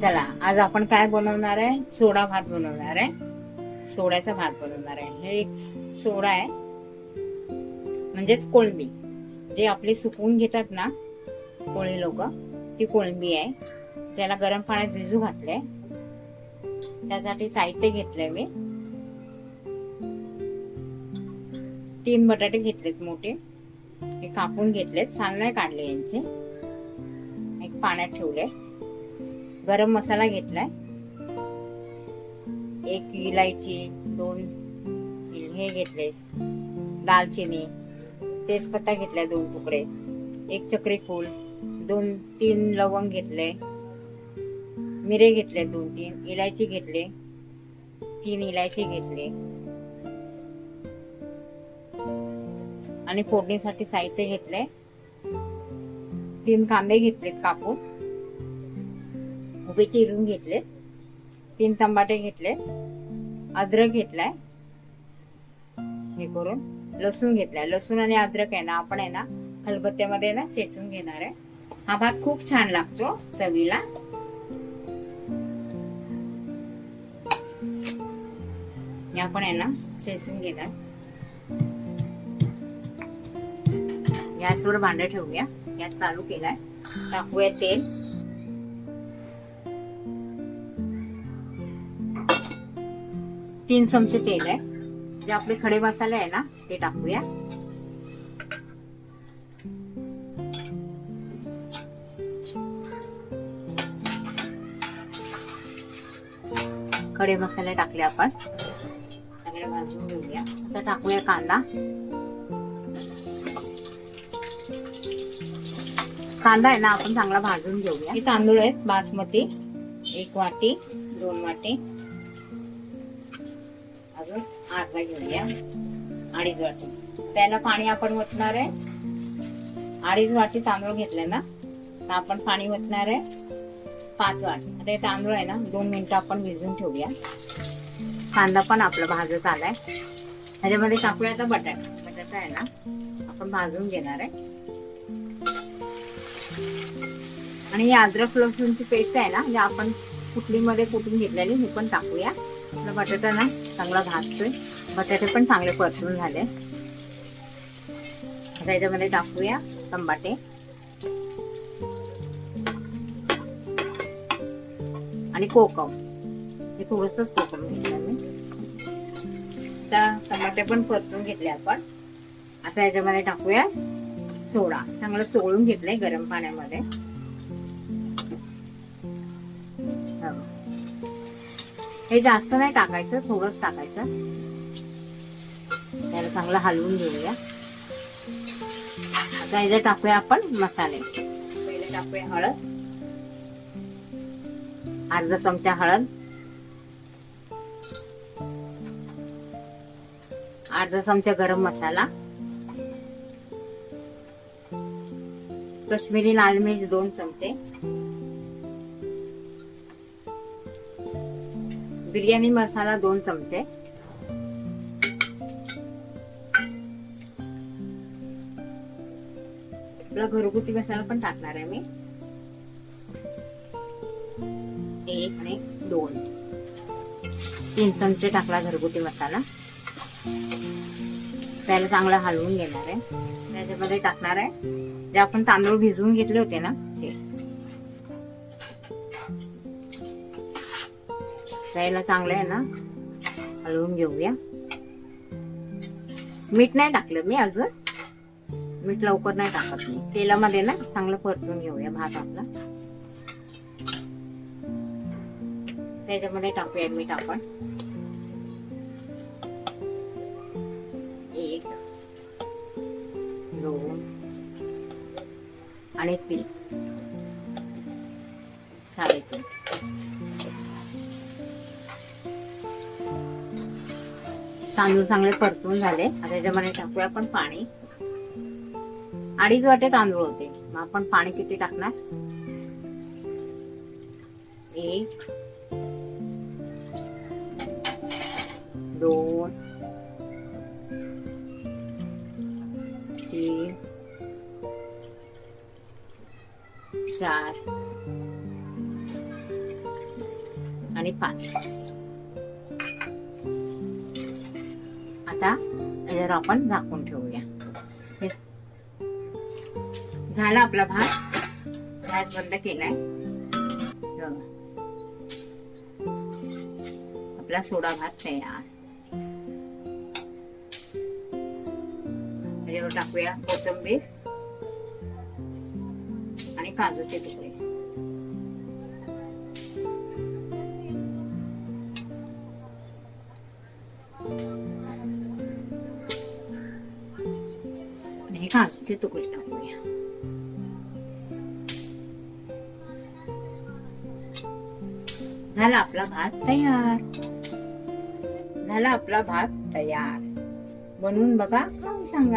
चला आज आपण काय बनवणार आहे? सोडा भात बनवणार आहे. सोड्याचा भात बनवणार आहे. हे एक सोडा आहे. म्हणजेच कोळंबी. जे आपले सुकवून घेतात ना कोळी लोक ती कोळंबी आहे. त्याला गरम पाण्यात भिजू घातलंय. त्यासाठी साहित्य घेतलंय मी. तीन बटाटे घेतलेत मोठे. हे कापून घेतलेत. साल नाही काढले यांचे. एक पाण्यात ठेवले गरम मसाला घेतलाय. एक इलायची दोन हे घेतले. दालचिनी तेजपत्ता घेतलाय दोन तुकडे. एक चक्री फूल दोन तीन लवंग घेतले. मिरे घेतले दोन तीन. इलायची घेतले. तीन इलायची घेतले. आणि फोडणीसाठी साहित्य घेतले. तीन कांदे घेतलेत कापून. उभे चिरून घेतले. तीन टमाटे घेतले. अद्रक घेतलाय. हे करून लसूण घेतलाय. लसूण आणि अद्रक आहे ना आपण आहे ना खलबत्त्यामध्ये ना चेचून घेणार आहे. हा भात खूप छान लागतो चवीला. हे आपण आहे ना चेचून घेणार. गॅसवर भांडं ठेवूया. गॅस चालू केलाय. टाकूया तेल. तीन चमचे तेल आहे. जे आपले खडे मसाले आहे ना ते टाकूया. खडे मसाले टाकले आपण. सगळे भाजून घेऊया. आता टाकूया कांदा. कांदा आहे ना आपण चांगला भाजून घेऊया. हे तांदूळ आहेत बासमती. एक वाटी दोन वाटी. अर्धा घेऊया. अडीच वाटी. त्याला पाणी आपण ओतणार आहे. अडीच वाटी तांदूळ घेतले ना तर आपण पाणी ओतणार आहे. पाच वाटी. आता हे तांदूळ आहे ना दोन मिनिटं आपण भिजून ठेवूया. कांदा पण आपला भाजत आलाय. त्याच्यामध्ये टाकूया आता बटाटा. बटाटा आहे ना आपण भाजून घेणार आहे. आणि ही अद्रक लसूणची पेस्ट आहे ना जे आपण कुठलीमध्ये कुठून घेतलेली हे पण टाकूया. आपला बटाटा ना चांगला भाजतोय. बटाटे पण चांगले परतून झाले. आता याच्यामध्ये टाकूया टमाटे आणि कोकम. हे थोडंसंच कोकम घेतलं मी आता टमाटे पण परतून घेतले आपण. आता याच्यामध्ये टाकूया सोडा. चांगलं सोळून घेतलंय गरम पाण्यामध्ये. हे जास्त नाही टाकायचं थोडंच टाकायचं. त्याला चांगलं हलवून घेऊया. आता याच्यात टाकूया आपण मसाले. पहिले टाकूया हळद. अर्धा चमचा हळद. अर्धा चमचा गरम मसाला. कश्मीरी लाल मिर्च दोन चमचे. बिर्याणी मसाला दोन चमचे. आपला घरगुती मसाला पण टाकणार आहे मी. एक आणि दोन. तीन चमचे टाकला घरगुती मसाला. त्याला चांगला हलवून घेणार आहे. त्याच्यामध्ये टाकणार आहे. जे आपण तांदूळ भिजवून घेतले होते ना ते त्याला चांगलं आहे ना हलवून घेऊया मीठ नाही टाकलं मी अजून मीठ लवकर नाही टाकत मी तेलामध्ये ना चांगलं परतून घेऊया भात आपला त्याच्यामध्ये टाकूया मीठ आपण एक दोन आणि तीन साडेतीन तांदूळ चांगले परतून झाले. आता त्याच्यामध्ये टाकूया आपण पाणी. अडीच वाटे तांदूळ होते. मग आपण पाणी किती टाकणार? एक दोन तीन चार आणि पाच. याच्यावर आपण झाकून ठेवूया. हे झाला आपला भात. गॅस बंद केलाय. बघा. आपला सोडा भात तयार. त्याच्यावर टाकूया कोथंबीर आणि काजूचे तुकडे. आणि तुकडे टाकूया झाला आपला भात तयार झाला आपला भात तयार बनवून बघा सांगा